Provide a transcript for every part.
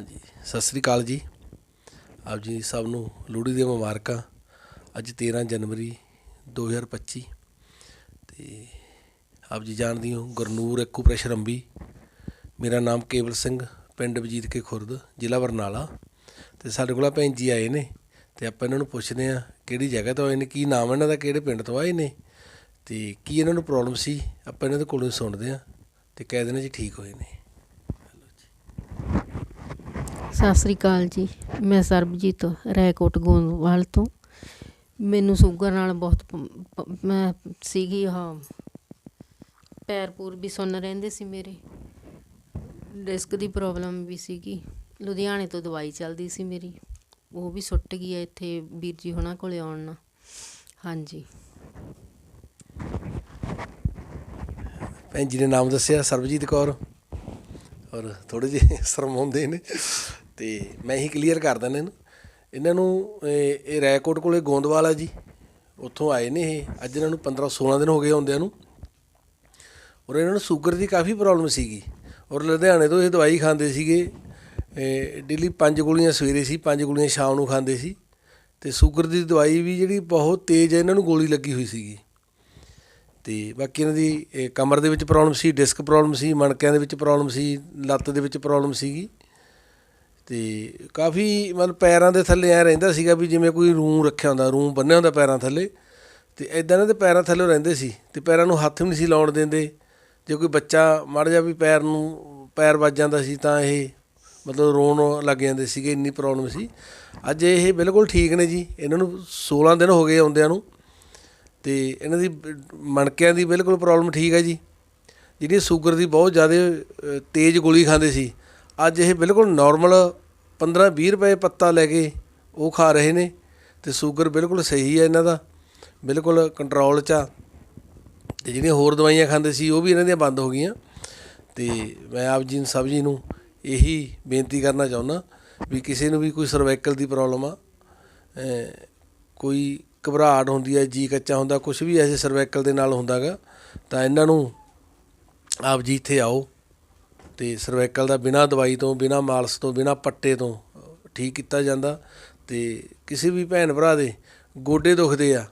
ਹਾਂਜੀ, ਸਤਿ ਸ੍ਰੀ ਅਕਾਲ ਜੀ। ਆਪ ਜੀ ਸਭ ਨੂੰ ਲੋਹੜੀ ਦੀਆਂ ਮੁਬਾਰਕਾਂ। ਅੱਜ 13 ਜਨਵਰੀ 2025 ਤੇ ਆਪ ਜੀ ਜਾਣਦੇ ਹੋ ਗੁਰਨੂਰ ਐਕੂ ਪ੍ਰੈਸ਼ਰ ਅੰਬੀ ਮੇਰਾ ਨਾਮ ਕੇਵਲ ਸਿੰਘ, ਪਿੰਡ ਵਜੀਦ ਕੇ ਖੁਰਦ, ਜ਼ਿਲ੍ਹਾ ਬਰਨਾਲਾ। ਤੇ ਸਾਡੇ ਕੋਲ ਭੈਣ ਜੀ ਆਏ ਨੇ ਤੇ ਆਪਾਂ ਇਹਨਾਂ ਨੂੰ ਪੁੱਛਦੇ ਆ ਕਿਹੜੀ ਜਗ੍ਹਾ ਤੋਂ ਆਏ ਨੇ, ਕੀ ਨਾਮ ਇਹਨਾਂ ਦਾ, ਕਿਹੜੇ ਪਿੰਡ ਤੋਂ ਆਏ ਨੇ ਤੇ ਕੀ ਇਹਨਾਂ ਨੂੰ ਪ੍ਰੋਬਲਮ ਸੀ, ਆਪਾਂ ਇਹਨਾਂ ਦੇ ਕੋਲੋਂ ਸੁਣਦੇ ਆ ਤੇ ਕਹਿ ਦੇਣਾ ਜੀ ਠੀਕ ਹੋਏ ਨੇ। ਸਤਿ ਸ੍ਰੀ ਅਕਾਲ ਜੀ। ਮੈਂ ਸਰਬਜੀਤ ਰੈਕੋਟ ਗੋਂਦਵਾਲ ਤੋਂ। ਮੈਨੂੰ ਸ਼ੂਗਰ ਨਾਲ ਬਹੁਤ ਮੈਂ ਸੀਗੀ ਹਾਂ ਪੈਰ ਪੂਰ ਵੀ ਸੁੰਨ ਰਹਿੰਦੇ ਸੀ ਮੇਰੇ। ਡਿਸਕ ਦੀ ਪ੍ਰੋਬਲਮ ਵੀ ਸੀਗੀ। ਲੁਧਿਆਣੇ ਤੋਂ ਦਵਾਈ ਚੱਲਦੀ ਸੀ ਮੇਰੀ। ਉਹ ਵੀ ਸੁੱਟ ਗਈ ਹੈ ਇੱਥੇ ਵੀਰ ਜੀ ਹੁਣਾਂ ਕੋਲੇ ਆਉਣ ਨਾਲ। ਹਾਂਜੀ। ਭੈਣ ਜੀ ਨੇ ਨਾਮ ਦੱਸਿਆ, ਸਰਬਜੀਤ ਕੌਰ। ਔਰ ਥੋੜੇ ਜਿਹੇ ਸ਼ਰਮਾਉਂਦੇ ਨੇ। ਤੇ ਮੈਂ ਹੀ ਕਲੀਅਰ ਕਰ ਦਿੰਦਾ ਇਹਨੂੰ ਇਹਨਾਂ ਨੂੰ, ਇਹ ਰੈਕੋਟ ਕੋਲੇ ਗੋਂਦਵਾਲ ਆ ਜੀ, ਉੱਥੋਂ ਆਏ ਨੇ ਇਹ। ਅੱਜ ਇਹਨਾਂ ਨੂੰ 15 16 ਦਿਨ ਹੋ ਗਏ ਆਉਂਦਿਆਂ ਨੂੰ। ਔਰ ਇਹਨਾਂ ਨੂੰ ਸ਼ੂਗਰ ਦੀ ਕਾਫੀ ਪ੍ਰੋਬਲਮ ਸੀਗੀ। ਔਰ ਲੁਧਿਆਣੇ ਤੋਂ ਇਹ ਦਵਾਈ ਖਾਂਦੇ ਸੀਗੇ। ਡੇਲੀ ਪੰਜ ਗੋਲੀਆਂ ਸਵੇਰੇ ਸੀ, ਪੰਜ ਗੋਲੀਆਂ ਸ਼ਾਮ ਨੂੰ ਖਾਂਦੇ ਸੀ। ਤੇ ਸ਼ੂਗਰ ਦੀ ਦਵਾਈ ਵੀ ਜਿਹੜੀ ਬਹੁਤ ਤੇਜ਼ ਹੈ, ਇਹਨਾਂ ਨੂੰ ਗੋਲੀ ਲੱਗੀ ਹੋਈ ਸੀਗੀ। ਤੇ ਬਾਕੀ ਇਹਨਾਂ ਦੀ ਕਮਰ ਦੇ ਵਿੱਚ ਪ੍ਰੋਬਲਮ ਸੀ ਡਿਸਕ ਪ੍ਰੋਬਲਮ ਸੀ, ਮਣਕਿਆਂ ਦੇ ਵਿੱਚ ਪ੍ਰੋਬਲਮ ਸੀ, ਲੱਤ ਦੇ ਵਿੱਚ ਪ੍ਰੋਬਲਮ ਸੀਗੀ। ਤੇ ਕਾਫੀ ਮਤਲਬ ਪੈਰਾਂ ਦੇ ਥੱਲੇ ਐ ਰਹਿੰਦਾ ਸੀਗਾ ਵੀ ਜਿਵੇਂ ਕੋਈ ਰੂੰ ਰੱਖਿਆ ਹੁੰਦਾ, ਰੂੰ ਬੰਨਿਆ ਹੁੰਦਾ ਪੈਰਾਂ ਥੱਲੇ। ਤੇ ਐਦਾਂ ਇਹਨਾਂ ਦੇ ਪੈਰਾਂ ਥੱਲੇ ਰਹਿੰਦੇ ਸੀ ਤੇ ਪੈਰਾਂ ਨੂੰ ਹੱਥ ਵੀ ਨਹੀਂ ਸੀ ਲਾਉਣ ਦਿੰਦੇ। ਜੇ ਕੋਈ ਬੱਚਾ ਮੜ ਜਾ ਵੀ ਪੈਰ ਨੂੰ, ਪੈਰ ਵੱਜ ਜਾਂਦਾ ਸੀ ਤਾਂ ਇਹ ਮਤਲਬ ਰੋਣ ਲੱਗ ਜਾਂਦੇ ਸੀਗੇ, ਇੰਨੀ ਪ੍ਰੋਬਲਮ ਸੀ। ਅੱਜ ਇਹ ਬਿਲਕੁਲ ਠੀਕ ਨੇ ਜੀ। ਇਹਨਾਂ ਨੂੰ 16 ਦਿਨ ਹੋ ਗਏ ਆਉਂਦਿਆਂ ਨੂੰ ਤੇ ਇਹਨਾਂ ਦੀ ਮਣਕਿਆਂ ਦੀ ਬਿਲਕੁਲ ਪ੍ਰੋਬਲਮ ਠੀਕ ਹੈ ਜੀ। ਜਿਹੜੀ ਸ਼ੂਗਰ ਦੀ ਬਹੁਤ ਜ਼ਿਆਦਾ ਤੇਜ਼ ਗੋਲੀ ਖਾਂਦੇ ਸੀ। ਅੱਜ ਇਹ ਬਿਲਕੁਲ ਨਾਰਮਲ 15-20 ਰੁਪਏ ਪੱਤਾ ਲੈ ਕੇ ਉਹ ਖਾ ਰਹੇ ਨੇ ਤੇ ਸ਼ੂਗਰ ਬਿਲਕੁਲ ਸਹੀ ਹੈ ਇਹਨਾਂ ਦਾ, ਬਿਲਕੁਲ ਕੰਟਰੋਲ 'ਚ ਆ। ਤੇ ਜਿਹੜੀਆਂ ਹੋਰ ਦਵਾਈਆਂ ਖਾਂਦੇ ਸੀ ਉਹ ਵੀ ਇਹਨਾਂ ਦੀਆਂ ਬੰਦ ਹੋ ਗਈਆਂ। ਤੇ ਮੈਂ ਆਪ ਜੀ ਨੂੰ, ਸਭ ਜੀ ਨੂੰ ਇਹੀ ਬੇਨਤੀ ਕਰਨਾ ਚਾਹੁੰਦਾ ਵੀ ਕਿਸੇ ਨੂੰ ਵੀ ਕੋਈ ਸਰਵਾਈਕਲ ਦੀ ਪ੍ਰੋਬਲਮ ਆ ਕੋਈ ਘਬਰਾਹਟ ਹੁੰਦੀ ਹੈ ਜੀ ਕੱਚਾ ਹੁੰਦਾ ਕੁਝ ਵੀ ਐਸੇ ਸਰਵਾਈਕਲ ਦੇ ਨਾਲ ਹੁੰਦਾਗਾ, ਤਾਂ ਇਹਨਾਂ ਨੂੰ ਆਪ ਜੀ ਇੱਥੇ ਆਓ। ਤੇ ਸਰਵਾਈਕਲ ਦਾ ਬਿਨਾ ਦਵਾਈ ਤੋਂ, ਬਿਨਾ ਮਾਲਸ਼ ਤੋਂ, ਬਿਨਾ ਪੱਟੇ ਤੋਂ, ਠੀਕ ਕੀਤਾ ਜਾਂਦਾ। ਤੇ ਕਿਸੇ ਵੀ ਭੈਣ ਭਰਾ ਦੇ ਗੋਡੇ ਦੁਖਦੇ ਆ।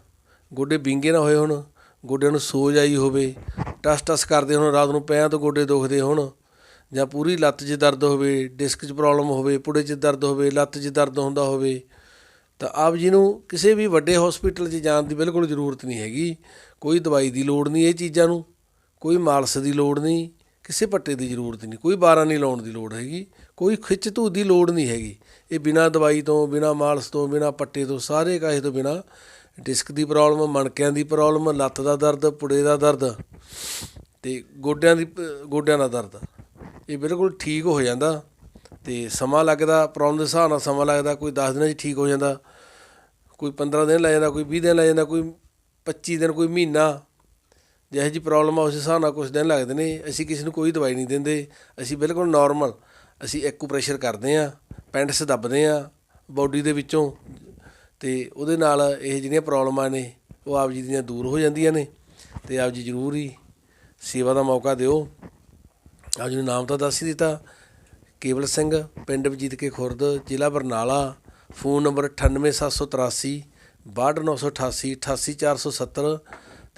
ਗੋਡੇ ਵਿੰਗੇ ਨਾ ਹੋਏ ਹੁਣ, ਗੋਡਿਆਂ ਨੂੰ ਸੋਜ ਆਈ ਹੋਵੇ, ਟਸ ਟਸ ਕਰਦੇ ਹੁਣ, ਰਾਤ ਨੂੰ ਪਿਆਂ ਤੋਂ ਗੋਡੇ ਦੁਖਦੇ ਹੋਣ, ਜਾਂ ਪੂਰੀ ਲੱਤ 'ਚ ਦਰਦ ਹੋਵੇ, ਡਿਸਕ 'ਚ ਪ੍ਰੋਬਲਮ ਹੋਵੇ, ਪੁੜੇ 'ਚ ਦਰਦ ਹੋਵੇ, ਲੱਤ 'ਚ ਦਰਦ ਹੁੰਦਾ ਹੋਵੇ, ਤਾਂ ਆਪ ਜੀ ਨੂੰ ਕਿਸੇ ਵੀ ਵੱਡੇ ਹਸਪੀਟਲ 'ਚ ਜਾਣ ਦੀ ਬਿਲਕੁਲ ਜ਼ਰੂਰਤ ਨਹੀਂ ਹੈਗੀ। ਕੋਈ ਦਵਾਈ ਦੀ ਲੋੜ ਨਹੀਂ ਇਹ ਚੀਜ਼ਾਂ ਨੂੰ, ਕੋਈ ਮਾਲਸ਼ ਦੀ ਲੋੜ ਨਹੀਂ। ਕਿਸੇ ਪੱਟੇ ਦੀ ਜ਼ਰੂਰਤ ਨਹੀਂ, ਕੋਈ ਬਾਰਾਂ ਨਹੀਂ ਲਾਉਣ ਦੀ ਲੋੜ ਹੈਗੀ, ਕੋਈ ਖਿੱਚ ਧੂ ਦੀ ਲੋੜ ਨਹੀਂ ਹੈਗੀ। ਇਹ ਬਿਨਾ ਦਵਾਈ ਤੋਂ, ਬਿਨਾ ਮਾਲਸ਼ ਤੋਂ, ਬਿਨਾ ਪੱਟੇ ਤੋਂ, ਸਾਰੇ ਕਾਹੇ ਤੋਂ ਬਿਨਾ ਡਿਸਕ ਦੀ ਪ੍ਰੋਬਲਮ, ਮਣਕਿਆਂ ਦੀ ਪ੍ਰੋਬਲਮ, ਲੱਤ ਦਾ ਦਰਦ, ਪੁੜੇ ਦਾ ਦਰਦ ਤੇ ਗੋਡਿਆਂ ਦੀ, ਗੋਡਿਆਂ ਦਾ ਦਰਦ, ਇਹ ਬਿਲਕੁਲ ਠੀਕ ਹੋ ਜਾਂਦਾ ਤੇ ਸਮਾਂ ਲੱਗਦਾ, ਪ੍ਰੋਬਲਮ ਦੇ ਹਿਸਾਬ ਨਾਲ ਸਮਾਂ ਲੱਗਦਾ, ਕੋਈ 10 ਦਿਨਾਂ 'ਚ ਠੀਕ ਹੋ ਜਾਂਦਾ, ਕੋਈ 15 ਦਿਨ ਲੱਗ ਜਾਂਦਾ, ਕੋਈ 20 ਦਿਨ ਲੱਗ ਜਾਂਦਾ, ਕੋਈ 25 ਦਿਨ, ਕੋਈ ਮਹੀਨਾ ਜਿਹੋ ਜੀ ਪ੍ਰੋਬਲਮ ਆ, ਉਸ ਹਿਸਾਬ ਨਾਲ ਕੁਝ ਦਿਨ ਲੱਗਦੇ ਨੇ, ਅਸੀਂ ਕਿਸੇ ਨੂੰ ਕੋਈ ਦਵਾਈ ਨਹੀਂ ਦਿੰਦੇ। ਅਸੀਂ ਬਿਲਕੁਲ ਨਾਰਮਲ ਅਸੀਂ ਐਕੂਪ੍ਰੈਸ਼ਰ ਕਰਦੇ ਆ ਪੈਂਟਸ ਦੱਬਦੇ ਆ ਬਾਡੀ ਦੇ ਵਿੱਚੋਂ। ਤੇ ਉਹਦੇ ਨਾਲ ਇਹ ਜਿਹੜੀਆਂ ਪ੍ਰੋਬਲਮਾਂ ਨੇ, ਉਹ ਆਪ ਜੀ ਦੀਆਂ ਦੂਰ ਹੋ ਜਾਂਦੀਆਂ ਨੇ। ਤੇ ਆਪ ਜੀ ਜ਼ਰੂਰ ਹੀ ਸੇਵਾ ਦਾ ਮੌਕਾ ਦਿਓ। ਆਪ ਜੀ ਨੂੰ ਨਾਮ ਤਾਂ ਦੱਸ ਹੀ ਦਿੱਤਾ। ਕੇਵਲ ਸਿੰਘ, ਪਿੰਡ ਵਜੀਦ ਕੇ ਖੁਰਦ, ਜ਼ਿਲ੍ਹਾ ਬਰਨਾਲਾ। ਫੋਨ ਨੰਬਰ 98783 62988 88470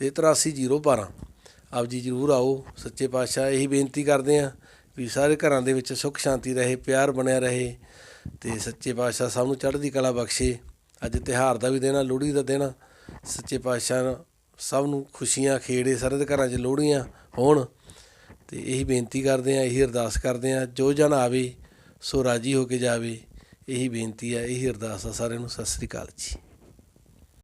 ਤੇ 83012 ਆਪ ਜੀ ਜਰੂਰ ਆਓ, ਸੱਚੇ ਪਾਤਸ਼ਾਹ ਇਹੀ ਬੇਨਤੀ ਕਰਦੇ ਆ ਵੀ ਸਾਰੇ ਘਰਾਂ ਦੇ ਵਿੱਚ ਸੁੱਖ ਸ਼ਾਂਤੀ ਰਹੇ, ਪਿਆਰ ਬਣਿਆ ਰਹੇ ਤੇ ਸੱਚੇ ਪਾਤਸ਼ਾਹ ਸਭ ਨੂੰ ਚੜ੍ਹਦੀ ਕਲਾ ਬਖਸ਼ੇ। ਅੱਜ ਤਿਹਾਰ ਦਾ ਵੀ ਦਿਨ ਆ, ਲੋਹੜੀ ਦਾ ਦਿਨ ਸੱਚੇ ਪਾਤਸ਼ਾਹ ਸਭ ਨੂੰ ਖੁਸ਼ੀਆਂ, ਖੇੜੇ ਸਾਰੇ ਦੇ ਘਰਾਂ 'ਚ ਲੋਹੜੀਆਂ ਹੋਣ ਤੇ ਇਹੀ ਬੇਨਤੀ ਕਰਦੇ ਆ ਇਹੀ ਅਰਦਾਸ ਕਰਦੇ ਆ ਜੋ ਜਨ ਆਵੇ ਸੋ ਰਾਜੀ ਹੋ ਕੇ ਜਾਵੇ। ਇਹੀ ਬੇਨਤੀ ਆ ਇਹੀ ਅਰਦਾਸ ਆ ਸਾਰਿਆਂ ਨੂੰ। ਸਤਿ ਸ੍ਰੀ ਅਕਾਲ ਜੀ।